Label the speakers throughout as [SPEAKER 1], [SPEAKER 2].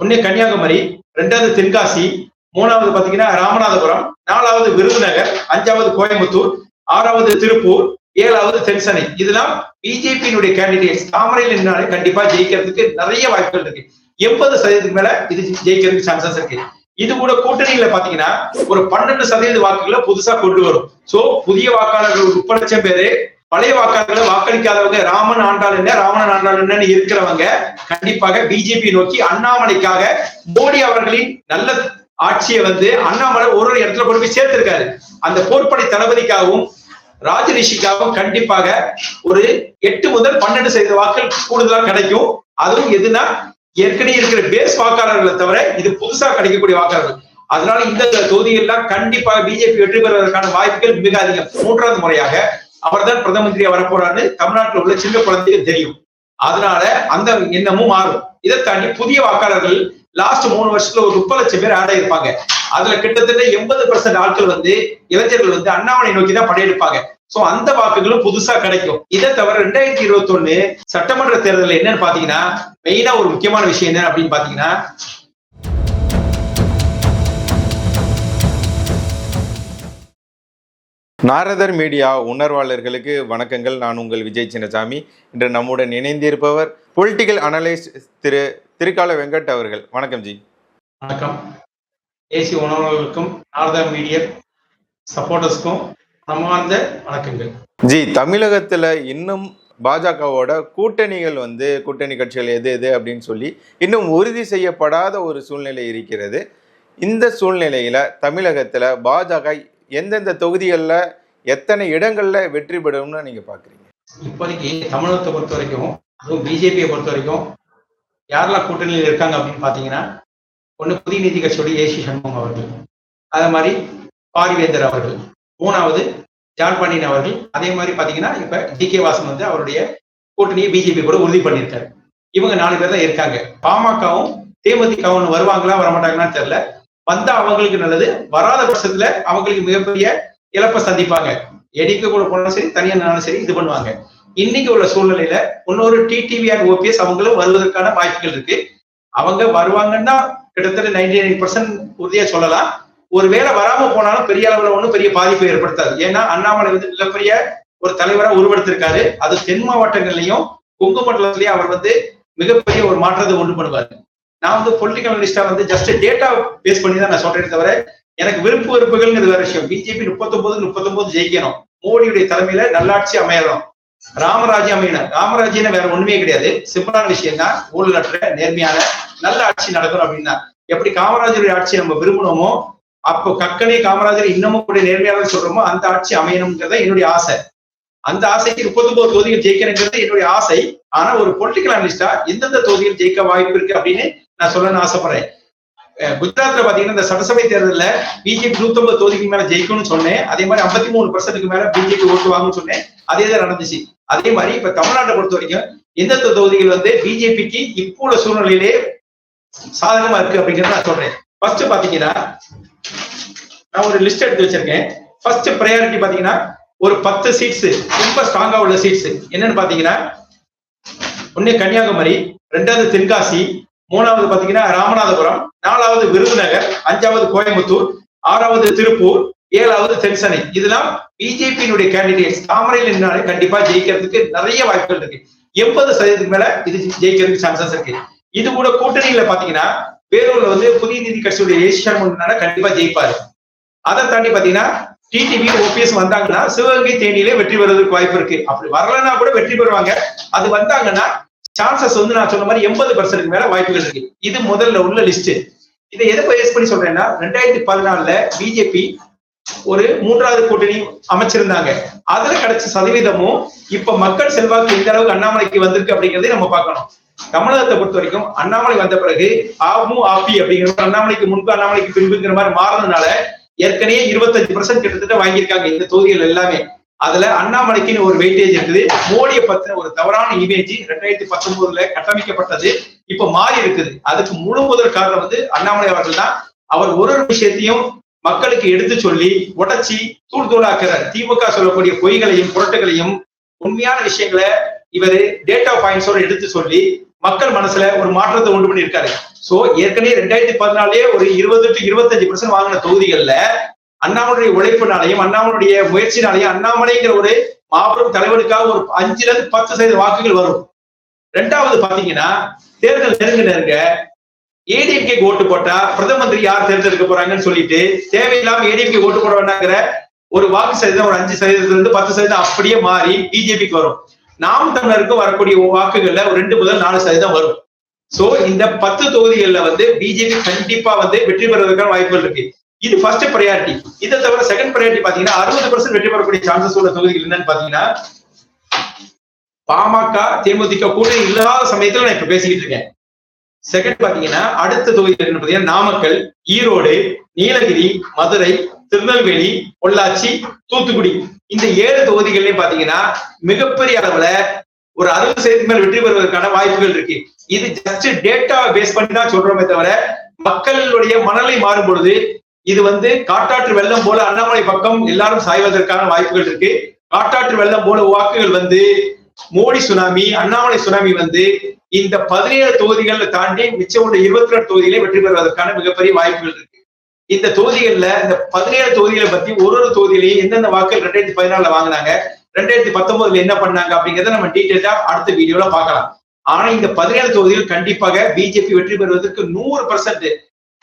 [SPEAKER 1] ஒன்னே கன்னியாகுமரி ரெண்டாவது தென்காசி மூணாவது பாத்தீங்கன்னா ராமநாதபுரம் நாலாவது விருதுநகர் அஞ்சாவது கோயம்புத்தூர் ஆறாவது திருப்பூர் ஏழாவது தென்சனை இதெல்லாம் பிஜேபியினுடைய கேண்டிடேட்ஸ் தாமரையில் நின்னாலே கண்டிப்பா ஜெயிக்கிறதுக்கு நிறைய வாய்ப்புகள் இருக்கு. எண்பது சதவீதத்துக்கு மேல இது ஜெயிக்கிறதுக்கு சான்சஸ் இருக்கு. இது கூட கூட்டணியில பாத்தீங்கன்னா ஒரு பன்னெண்டு சதவீத வாக்குகளை புதுசா கொண்டு வரும். சோ புதிய வாக்காளர்கள் ஒரு முப்பது லட்சம் பேரு பழைய வாக்காளர்களை வாக்களிக்காதவங்க ராமன் ஆண்டாள் என்ன ராவணன் ஆண்டாள் என்னன்னு இருக்கிறவங்க கண்டிப்பாக பிஜேபி நோக்கி அண்ணாமலைக்காக மோடி அவர்களின் நல்ல ஆட்சியை வந்து அண்ணாமலை ஒரு ஒரு இடத்துல கொண்டு போய் சேர்த்திருக்காரு. அந்த போர்ப்படை தளபதிக்காகவும் ராஜரிஷிக்காகவும் கண்டிப்பாக ஒரு எட்டு முதல் பன்னெண்டு சதவீத வாக்கள் கூடுதலா கிடைக்கும். அதுவும் எதுனா ஏற்கனவே இருக்கிற பேஸ் வாக்காளர்களை தவிர இது புதுசா கிடைக்கக்கூடிய வாக்காளர்கள். அதனால இந்த தொகுதியெல்லாம் கண்டிப்பாக பிஜேபி வெற்றி பெறுவதற்கான வாய்ப்புகள் மிக அதிகம். மூன்றாவது முறையாக அவர்தான் பிரதம மந்திரியா வரப்போறான்னு தமிழ்நாட்டில் உள்ள சின்ன குழந்தைகள் தெரியும். அதனால அந்த எண்ணமும் மாறும். இதை தாண்டி புதிய வாக்காளர்கள் லாஸ்ட் மூணு வருஷத்துல ஒரு முப்பது லட்சம் பேர் ஆட் ஆயிருப்பாங்க. அதுல கிட்டத்தட்ட எண்பது பர்சன்ட் ஆட்கள் வந்து இளைஞர்கள் வந்து அண்ணாமலை நோக்கி தான் படையெடுப்பாங்க. சோ அந்த வாக்குகளும் புதுசா கிடைக்கும். இதை தவிர ரெண்டாயிரத்தி இருபத்தி ஒண்ணு சட்டமன்ற தேர்தல் என்னன்னு பாத்தீங்கன்னா மெயினா ஒரு முக்கியமான விஷயம் என்ன அப்படின்னு பாத்தீங்கன்னா
[SPEAKER 2] நாரதர் மீடியா உணர்வாளர்களுக்கு வணக்கங்கள். நான் உங்கள் விஜய் சின்னசாமி. இன்று நம்முடன் இணைந்திருப்பவர் பொலிட்டிக்கல் அனலிஸ்ட் திரு திருக்கால வெங்கட் அவர்கள். வணக்கம் ஜி.
[SPEAKER 1] வணக்கம். தேசிய உணர்வுகளுக்கும் நாரதா மீடியா சப்போர்ட்டர்ஸ்க்கும் நம்மார்ந்த வணக்கங்கள்.
[SPEAKER 2] ஜி தமிழகத்துல இன்னும் பாஜகவோட கூட்டணிகள் வந்து கூட்டணி கட்சிகள் எது எது அப்படின்னு சொல்லி இன்னும் உறுதி செய்யப்படாத ஒரு சூழ்நிலை இருக்கிறது. இந்த சூழ்நிலையில தமிழகத்துல பாஜக எந்தெந்த தொகுதிகளில் எத்தனை இடங்கள்ல வெற்றி பெறும்னு நீங்க பாக்குறீங்க?
[SPEAKER 1] இப்போதைக்கு தமிழகத்தை பொறுத்த வரைக்கும் அதுவும் பிஜேபியை பொறுத்த வரைக்கும் யாரெல்லாம் கூட்டணியில் இருக்காங்க அப்படின்னு பாத்தீங்கன்னா ஒன்று புதிய நீதி கட்சியோட ஏசி சண்முகம் அவர்கள் அதே மாதிரி பாரிவேந்தர் அவர்கள் மூணாவது ஜான் பாண்டியன் அவர்கள் அதே மாதிரி பாத்தீங்கன்னா இப்போ ஜி கே வாசன் வந்து அவருடைய கூட்டணியை பிஜேபி கூட உறுதி பண்ணியிருக்காரு. இவங்க நாலு பேர் தான் இருக்காங்க. பாமகவும் தேமுதிகவும் வருவாங்களா வரமாட்டாங்களான்னு தெரியல. வந்தா அவங்களுக்கு நல்லது வராத பட்சத்துல அவங்களுக்கு மிகப்பெரிய இழப்பை சந்திப்பாங்க. எடிக்க கூட போனாலும் சரி தனியா நானும் சரி இது பண்ணுவாங்க. இன்னைக்கு உள்ள சூழ்நிலையில இன்னொரு டிடிவி அண்ட் ஓபிஎஸ் அவங்களும் வருவதற்கான வாய்ப்புகள் இருக்கு. அவங்க வருவாங்கன்னா கிட்டத்தட்ட நைன்டி நைன் பர்சன்ட் உறுதியா சொல்லலாம். ஒருவேளை வராம போனாலும் பெரிய அளவுல ஒன்றும் பெரிய பாதிப்பை ஏற்படுத்தாது. ஏன்னா அண்ணாமலை வந்து மிகப்பெரிய ஒரு தலைவரா உருவெடுத்திருக்காரு. அது தென் மாவட்டங்கள்லயும் கொங்கு மண்டலத்திலயும் அவர் வந்து மிகப்பெரிய ஒரு மாற்றத்தை உண்டு பண்ணுவார். நான் வந்து பொலிட்டிக்கல் அனலிஸ்டா வந்து ஜஸ்ட் டேட்டா பேஸ் பண்ணி தான் நான் சொல்றேன் தவிர எனக்கு விருப்பு வெறுப்புகள்ங்கிறது வேற விஷயம். பிஜேபி முப்பத்தொன்பது முப்பத்தொன்பது ஜெயிக்கணும். மோடியுடைய தலைமையில நல்லாட்சி அமையணும். ராமராஜ் அமையணும். ராமராஜ்யம் வேற ஒண்ணுமே கிடையாது. சிம்பிளான விஷயம் தான் ஊழலற்ற நேர்மையான நல்ல ஆட்சி நடக்கணும் அப்படின்னா. எப்படி காமராஜருடைய ஆட்சி நம்ம விரும்பணுமோ அப்போ கக்கனே காமராஜர் இன்னமும் கூட நேர்மையாக சொல்றோமோ அந்த ஆட்சி அமையணுங்கிறத என்னுடைய ஆசை. அந்த ஆசைக்கு முப்பத்தொன்பது தொகுதிகள் ஜெயிக்கணுங்கிறது என்னுடைய ஆசை. ஆனா ஒரு பொலிட்டிக்கல் அனலிஸ்டா எந்தெந்த தொகுதியில் ஜெயிக்க வாய்ப்பு இருக்கு அப்படின்னு நான் சொல்லணும்னு ஆசைப்படுறேன். குஜராத்ல பாத்தீங்கன்னா இந்த சட்டசபை தேர்தலில் பிஜேபி நூத்தி தொகுதிக்கு மேல ஜெயிக்கும்னு சொன்னேன். அதே மாதிரி ஐம்பத்தி மூணு பர்சன்ட்டுக்கு மேல பிஜேபி ஓட்டு வாங்கன்னு சொன்னேன். அதே தான் நடந்துச்சு. அதே மாதிரி இப்ப தமிழ்நாட்டை பொறுத்த வரைக்கும் எந்தெந்த தொகுதிகள் வந்து பிஜேபிக்கு இப்போ உள்ள சூழ்நிலையிலே சாதகமா இருக்கு அப்படிங்கறத நான் சொல்றேன். ஃபர்ஸ்ட் பாத்தீங்கன்னா நான் ஒரு லிஸ்ட் எடுத்து வச்சிருக்கேன். ஃபர்ஸ்ட் ப்ரையாரிட்டி பாத்தீங்கன்னா ஒரு பத்து சீட்ஸ் ரொம்ப ஸ்ட்ராங்கா உள்ள சீட்ஸ் என்னன்னு பாத்தீங்கன்னா ஒன்னு கன்னியாகுமரி ரெண்டாவது தென்காசி மூணாவது பாத்தீங்கன்னா ராமநாதபுரம் நாலாவது விருதுநகர் அஞ்சாவது கோயம்புத்தூர் ஆறாவது திருப்பூர் ஏழாவது தென்சனை இதெல்லாம் பிஜேபியினுடைய கேண்டிடேட்ஸ் தாமரையில் நின்னாலே கண்டிப்பா ஜெயிக்கிறதுக்கு நிறைய வாய்ப்புகள் இருக்கு. எண்பது சதவீதத்துக்கு மேல இது ஜெயிக்கிறதுக்கு சான்சஸ் இருக்கு. இது கூட கூட்டணியில பாத்தீங்கன்னா வேலூர்ல வந்து புதிய நீதி கட்சியுடைய ஏசியா சண்முகனால கண்டிப்பா ஜெயிப்பாரு. அதை தாண்டி பாத்தீங்கன்னா டிடிவி ஓபிஎஸ் வந்தாங்கன்னா சிவகங்கை தேனியிலே வெற்றி பெறுவதற்கு வாய்ப்பு இருக்கு. அப்படி வரலன்னா கூட வெற்றி பெறுவாங்க. அது வந்தாங்கன்னா சான்சஸ் வந்து நான் சொன்ன மாதிரி எண்பது பர்சன்ட் மேல வாய்ப்புகள் இருக்கு. இது முதல்ல உள்ள லிஸ்ட் இதை எதை பேஸ் பண்ணி சொல்றேன்னா ரெண்டாயிரத்தி பதினாலுல பிஜேபி ஒரு மூன்றாவது கூட்டணி அமைச்சிருந்தாங்க. அதுல கிடைச்ச சதவீதமும் இப்ப மக்கள் செல்வாக்கு எந்த அளவுக்கு அண்ணாமலைக்கு வந்திருக்கு அப்படிங்கறதை நம்ம பார்க்கணும். தமிழகத்தை பொறுத்த வரைக்கும் அண்ணாமலை வந்த பிறகு ஆமு ஆபி அப்படிங்கிற அண்ணாமலைக்கு முன்பு அண்ணாமலைக்கு பின்புங்கிற மாதிரி மாறதுனால ஏற்கனவே இருபத்தஞ்சு பர்சன்ட் கிட்டத்தட்ட வாங்கியிருக்காங்க இந்த தொகுதிகள் எல்லாமே. அதுல அண்ணாமலைக்குன்னு ஒரு வெயிட்டேஜ் இருக்குது. மோடியை பத்தின ஒரு தவறான இமேஜ் ரெண்டாயிரத்தி பத்தொன்பதுல கட்டமைக்கப்பட்டது. இப்ப மாறி இருக்குது. அதுக்கு முழு முதல் காரணம் வந்து அண்ணாமலை அவர்கள் தான். அவர் ஒரு ஒரு விஷயத்தையும் மக்களுக்கு எடுத்து சொல்லி உடச்சி தூள் தூளாக்குறார். திமுக சொல்லக்கூடிய பொய்களையும் புரட்டுகளையும் உண்மையான விஷயங்களை இவர் டேட்டா பாயிண்ட்ஸோட எடுத்து சொல்லி மக்கள் மனசுல ஒரு மாற்றத்தை உண்டு பண்ணியிருக்காரு. சோ ஏற்கனவே ரெண்டாயிரத்தி பதினாலே ஒரு இருபது டு இருபத்தஞ்சு பர்சன்ட் வாங்கின தொகுதிகள்ல அண்ணாமலையுடைய உழைப்பினாலையும் அண்ணாமலையுடைய முயற்சினாலையும் அண்ணாமலைங்கிற ஒரு மாபெரும் தலைவருக்காக ஒரு அஞ்சுல இருந்து பத்து சதவீத வாக்குகள் வரும். ரெண்டாவது பாத்தீங்கன்னா தேர்தல் நெருங்க நெருங்க ஏடிஎம்கே ஓட்டு போட்டா பிரதம மந்திரி யார் தேர்ந்தெடுக்க போறாங்கன்னு சொல்லிட்டு தேவையில்லாம ஏடிஎம்கே ஓட்டு போட வேண்டாங்கிற ஒரு வாக்கு சதவீதம் ஒரு அஞ்சு சதவீதத்துல இருந்து பத்து சதவீதம் அப்படியே மாறி பிஜேபிக்கு வரும். நாம் தமிழருக்கு வரக்கூடிய வாக்குகள்ல ஒரு ரெண்டு முதல் நாலு சதவீதம் வரும். சோ இந்த பத்து தொகுதிகள்ல வந்து பிஜேபி கண்டிப்பா வந்து வெற்றி பெறுவதற்கான வாய்ப்புகள் இருக்கு. இது ஃபர்ஸ்ட் ப்ரையாரிட்டி இதை தவிர செகண்ட் ப்ரையாரிட்டி பாத்தீங்கன்னா அறுபது பர்சன்ட் வெற்றி பெறக்கூடிய சான்சஸ் உள்ள தொகுதிகள் என்னன்னு பாத்தீங்கன்னா பாமக தேமுதிக கூட இல்லாத சமயத்துல நான் இப்ப பேசிக்கிட்டு இருக்கேன். செகண்ட் பாத்தீங்கன்னா அடுத்த தொகுதிகள் என்ன பாத்தீங்கன்னா நாமக்கல் ஈரோடு நீலகிரி மதுரை திருநெல்வேலி பொள்ளாச்சி தூத்துக்குடி. இந்த ஏழு தொகுதிகள்லயும் பாத்தீங்கன்னா மிகப்பெரிய அளவுல ஒரு அறுபது சதவீதம் மேல் வெற்றி பெறுவதற்கான வாய்ப்புகள் இருக்கு. இது ஜஸ்ட் டேட்டா பேஸ் பண்ணி தான் சொல்றோமே தவிர மக்களுடைய மனநிலை மாறும் பொழுது இது வந்து காட்டாற்று வெள்ளம் போல அண்ணாமலை பக்கம் எல்லாரும் சாய்வதற்கான வாய்ப்புகள் இருக்கு. காட்டாற்று வெள்ளம் போல வாக்குகள் வந்து மோடி சுனாமி அண்ணாமலை சுனாமி வந்து இந்த பதினேழு தொகுதிகளை தாண்டி மிச்சம் உள்ள இருபத்தி ரெண்டு தொகுதிகளை வெற்றி பெறுவதற்கான மிகப்பெரிய வாய்ப்புகள் இருக்கு. இந்த தொகுதிகள்ல இந்த பதினேழு தொகுதிகளை பத்தி ஒரு ஒரு தொகுதியிலையும் எந்தெந்த வாக்குகள் ரெண்டாயிரத்தி பதினாலுல வாங்கினாங்க ரெண்டாயிரத்தி பத்தொன்பதுல என்ன பண்ணாங்க அப்படிங்கறத நம்ம டீட்டெயிலா அடுத்த வீடியோல பார்க்கலாம். ஆனா இந்த பதினேழு தொகுதிகள் கண்டிப்பாக பிஜேபி வெற்றி பெறுவதற்கு நூறு பர்சன்ட்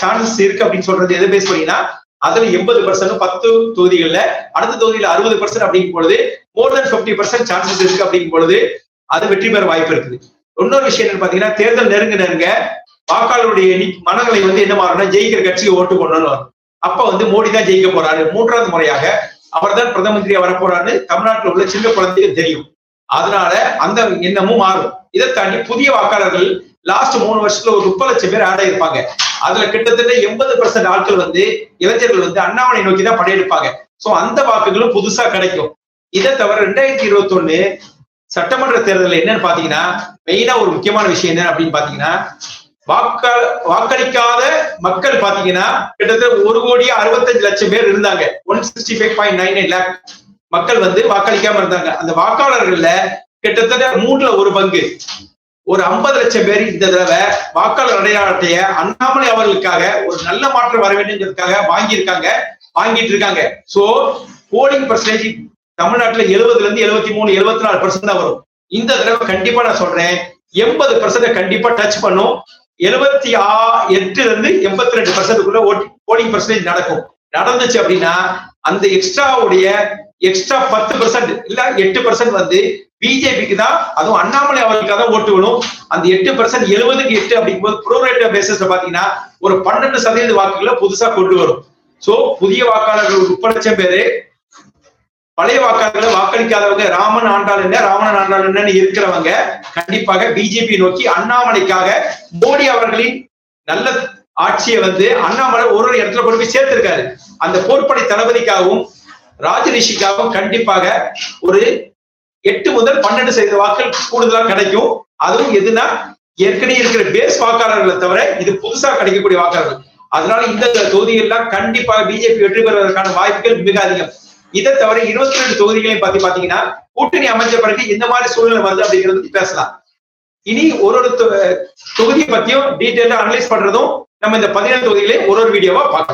[SPEAKER 1] சான்சஸ் இருக்கு அப்படின்னு சொல்றது எதை பேஸ் பண்ணீங்கன்னா அதுல எண்பது பர்சன்ட் பத்து தொகுதிகள்ல அடுத்த தொகுதியில அறுபது பர்சன்ட் அப்படிங்கும் பொழுது more than fifty percent chances இருக்கு அப்படிங்கும் பொழுது அது வெற்றி பெற வாய்ப்பு இருக்குது. இன்னொரு விஷயம் என்னன்னு பாத்தீங்கன்னா தேர்தல் நெருங்க நெருங்க வாக்காளருடைய எண்ணி- மனநிலை வந்து என்ன மாறும்னா ஜெயிக்கிற கட்சிக்கு ஓட்டு போடணும்னு வரும். அப்ப வந்து மோடி தான் ஜெயிக்க போறாரு. மூன்றாவது முறையாக அவர்தான் பிரதம மந்திரியா வரப்போறாருன்னு தமிழ்நாட்டில் உள்ள சின்ன குழந்தைகள் தெரியும். அதனால அந்த எண்ணமும் மாறும். இதை தாண்டி புதிய வாக்காளர்கள் லாஸ்ட் மூணு வருஷத்துல ஒரு முப்பது லட்சம் பேர் ஆட் ஆயிருப்பாங்க. அதுல கிட்டத்தட்ட எண்பது பர்சன்ட் ஆட்கள் வந்து இளைஞர்கள் வந்து அண்ணாமலை நோக்கி தான் படையெடுப்பாங்க. சோ அந்த வாக்குகளும் புதுசா கிடைக்கும். இதை தவிர ரெண்டாயிரத்தி இருபத்தி ஒண்ணு சட்டமன்ற தேர்தலில் என்னன்னு பாத்தீங்கன்னா மெயினா ஒரு முக்கியமான விஷயம் என்ன அப்படின்னு பாத்தீங்கன்னா வாக்க வாக்களிக்காத மக்கள் பாத்தீங்கன்னா கிட்டத்தட்ட ஒரு கோடி அறுபத்தஞ்சு லட்சம் பேர் இருந்தாங்க. One sixty five point nine nine lakh மக்கள் வந்து வாக்களிக்காம இருந்தாங்க. அந்த வாக்காளர்கள்ல கிட்டத்தட்ட மூணுல ஒரு பங்கு. ஒரு ஐம்பது லட்சம் பேர் இந்த தடவை வாக்காளர் அடையாள அட்டைய அண்ணாமலை அவர்களுக்காக ஒரு நல்ல மாற்றம் வர வேண்டும்ங்கிறதுக்காக வாங்கியிருக்காங்க வாங்கிட்டு இருக்காங்க. சோ போலிங் பர்சன்டேஜ் தமிழ்நாட்டுல எழுபதுல இருந்து எழுபத்தி மூணு எழுபத்தி நாலு பர்சன்ட் தான் வரும். இந்த தடவை கண்டிப்பா நான் சொல்றேன் எண்பது பர்சன்ட் கண்டிப்பா டச் பண்ணும். எழுபத்தி ஆ எட்டுல இருந்து எண்பத்தி ரெண்டு பர்சன்ட்டுக்குள்ள போலிங் பர்சன்டேஜ் நடக்கும். நடந்துச்சு அப்படின்னா அந்த எக்ஸ்ட்ராவுடைய எக்ஸ்ட்ரா பத்து பர்சன்ட் இல்ல எட்டு பர்சன்ட் வந்து பிஜேபிக்கு தான் அதுவும் அண்ணாமலை அவர்களுக்கு தான் ஓட்டு வரும் அந்த எட்டு பர்சன்ட் எழுபதுக்கு எட்டு அப்படிங்கும்போது ப்ரோரேட்டர் பேசிஸ்ல பாத்தீங்கன்னா ஒரு பன்னெண்டு சதவீத வாக்குகளை புதுசா கொண்டு வரும். சோ புதிய வாக்காளர்கள் ஒரு முப்பது பேரு பழைய வாக்காளர்களை வாக்களிக்காதவங்க ராமன் ஆண்டாள் என்ன ராவணன் ஆண்டாள் என்னன்னு இருக்கிறவங்க கண்டிப்பாக பிஜேபி நோக்கி அண்ணாமலைக்காக மோடி அவர்களின் நல்ல ஆட்சியை வந்து அண்ணாமலை ஒரு ஒரு இடத்துல கொண்டு போய் சேர்த்திருக்காரு. அந்த போர்ப்படை தளபதிக்காகவும் ராஜரிஷிக்காகவும் கண்டிப்பாக ஒரு எட்டு முதல் பன்னெண்டு சதவீத வாக்கள் கூடுதலா கிடைக்கும். அதுவும் எதுனா ஏற்கனவே இருக்கிற பேஸ் வாக்காளர்களை தவிர இது புதுசா கிடைக்கக்கூடிய வாக்காளர்கள். அதனால இந்த தொகுதிகள்லாம் கண்டிப்பாக பிஜேபி வெற்றி பெறுவதற்கான வாய்ப்புகள் மிக அதிகம். இதை தவிர இருபத்தி ரெண்டு தொகுதிகளையும் பத்தி பாத்தீங்கன்னா கூட்டணி அமைச்ச பிறகு இந்த மாதிரி சூழ்நிலை வருது அப்படிங்கிறது பத்தி பேசலாம். இனி ஒரு ஒரு தொகுதியை பத்தியும் டீட்டெயிலா அனலைஸ் பண்றதும் நம்ம இந்த பதினேழு தொகுதிகளே ஒரு ஒரு வீடியோவா பார்க்கலாம்.